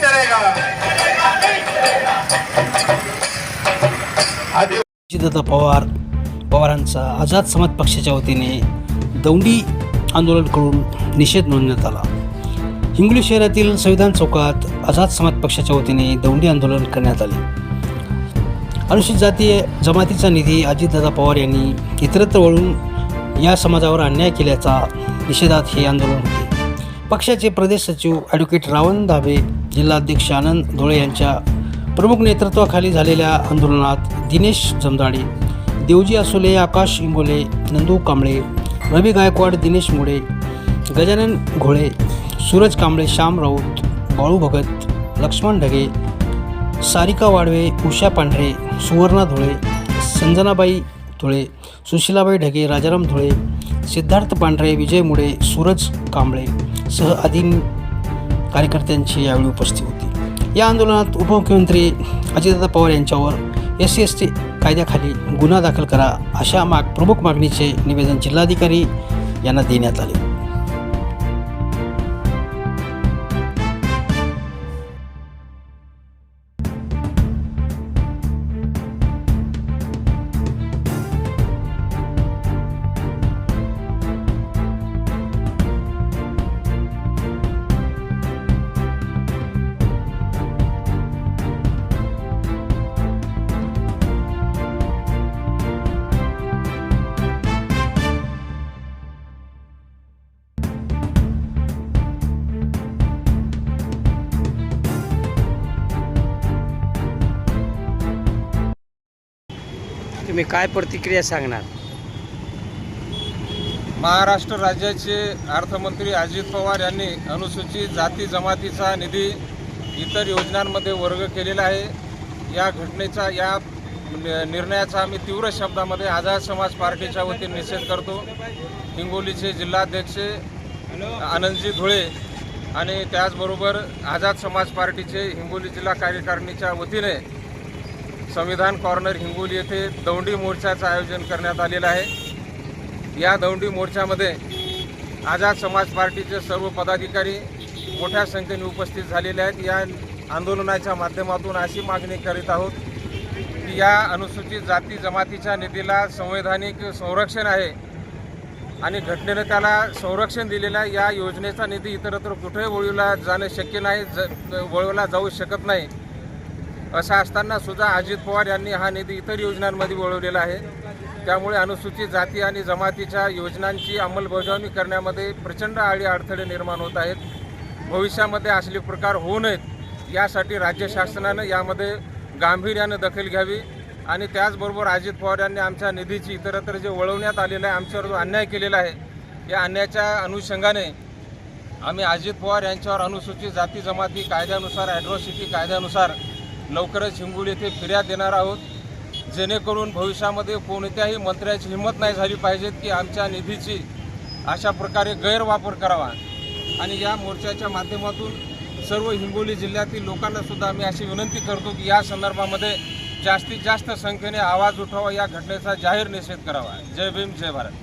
करेगा। अजितदादा पवार पवारांचा आझाद समाज पक्षाच्या वतीने दौंडी आंदोलन करून निषेध नोंदण्यात आला. हिंगोली शहरातील संविधान चौकात आझाद समाज पक्षाच्या वतीने दौंडी आंदोलन करण्यात आले. अनुसूचित जातीय जमातीचा निधी अजितदादा पवार यांनी इतरत्र वळून या समाजावर अन्याय केल्याचा निषेधात हे आंदोलन होते पक्षाचे प्रदेश सचिव ॲडव्होकेट रावण धाबे जिल्हाध्यक्ष आनंद धुळे यांच्या प्रमुख नेतृत्वाखाली झालेल्या आंदोलनात दिनेश जमदाडे देवजी असोले आकाश इंगोले नंदू कांबळे रवी गायकवाड दिनेश मुळे गजानन घोळे सूरज कांबळे श्याम राऊत बाळू भगत लक्ष्मण ढगे सारिका वाडवे उषा पांढरे सुवर्णा धुळे संजनाबाई धुळे सुशीलाबाई ढगे राजाराम धुळे सिद्धार्थ पांढरे विजय मुळे सूरज कांबळे सह आदी कार्यकर्त्यांची यावेळी उपस्थित होती. या आंदोलनात उपमुख्यमंत्री अजितदादा पवार यांच्यावर एस सी एस टी कायद्याखाली गुन्हा दाखल करा अशा माग प्रमुख मागणीचे निवेदन जिल्हाधिकारी यांना देण्यात आले. तुम्ही काय प्रतिक्रिया सांगणार? महाराष्ट्र राज्याचे अर्थमंत्री अजित पवार यांनी अनुसूचित जाती जमातीचा निधी इतर योजनांमध्ये वर्ग केलेला आहे. या घटनेचा या नि- निर्णयाचा आम्ही तीव्र शब्दामध्ये आझाद समाज पार्टीच्या वतीने निषेध करतो. हिंगोलीचे जिल्हाध्यक्ष आनंदजी धुळे आणि त्याचबरोबर आझाद समाज पार्टीचे हिंगोली जिल्हा कार्यकारिणीच्या वतीने संविधान कॉर्नर हिंगोली येथे दौंडी मोर्चाचं आयोजन करण्यात आलेलं आहे. या दौंडी मोर्चामध्ये आझाद समाज पार्टीचे सर्व पदाधिकारी मोठ्या संख्येने उपस्थित झालेले आहेत. या आंदोलनाच्या माध्यमातून अशी मागणी करीत आहोत की या अनुसूचित जाती जमातीच्या निधीला संवैधानिक संरक्षण आहे आणि घटनेनं त्याला संरक्षण दिलेलं आहे. या योजनेचा निधी इतरत्र कुठेही वळवला जाणं शक्य नाही ज वळवला जाऊ शकत नाही. असं असताना सुद्धा अजित पवार यांनी हा निधी इतर योजनांमध्ये वळवलेला आहे. त्यामुळे अनुसूचित जाती आणि जमातीच्या योजनांची अंमलबजावणी करण्यामध्ये प्रचंड आळी अडथळे निर्माण होत आहेत. भविष्यामध्ये असले प्रकार होऊ नयेत यासाठी राज्य शासनानं यामध्ये गांभीर्यानं दखल घ्यावी आणि त्याचबरोबर अजित पवार यांनी आमच्या निधीची इतरत्र जे वळवण्यात आलेलं आहे आमच्यावर जो अन्याय केलेला आहे या अन्यायाच्या अनुषंगाने आम्ही अजित पवार यांच्यावर अनुसूचित जाती जमाती कायद्यानुसार ॲड्रॉसिटी कायद्यानुसार लवकरच हिंगोली येथे फिर्याद देणार आहोत. जेणेकरून भविष्यामध्ये कोणत्याही मंत्र्याची हिंमत नाही झाली पाहिजेत की आमच्या निधीची अशा प्रकारे गैरवापर करावा. आणि या मोर्चाच्या माध्यमातून सर्व हिंगोली जिल्ह्यातील लोकांनासुद्धा आम्ही अशी विनंती करतो की या संदर्भामध्ये जास्तीत जास्त संख्येने आवाज उठावा. या घटनेचा जाहीर निषेध करावा. जय भीम जय भारत.